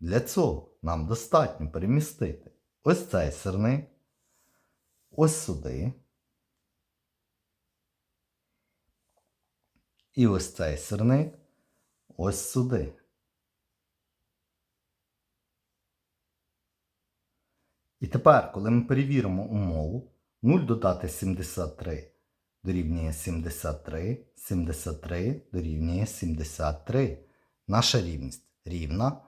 Для цього нам достатньо перемістити ось цей сирник, ось сюди. І ось цей сирник ось сюди. І тепер, коли ми перевіримо умову, 0 додати 73 дорівнює 73, 73 дорівнює 73. Наша рівність рівна.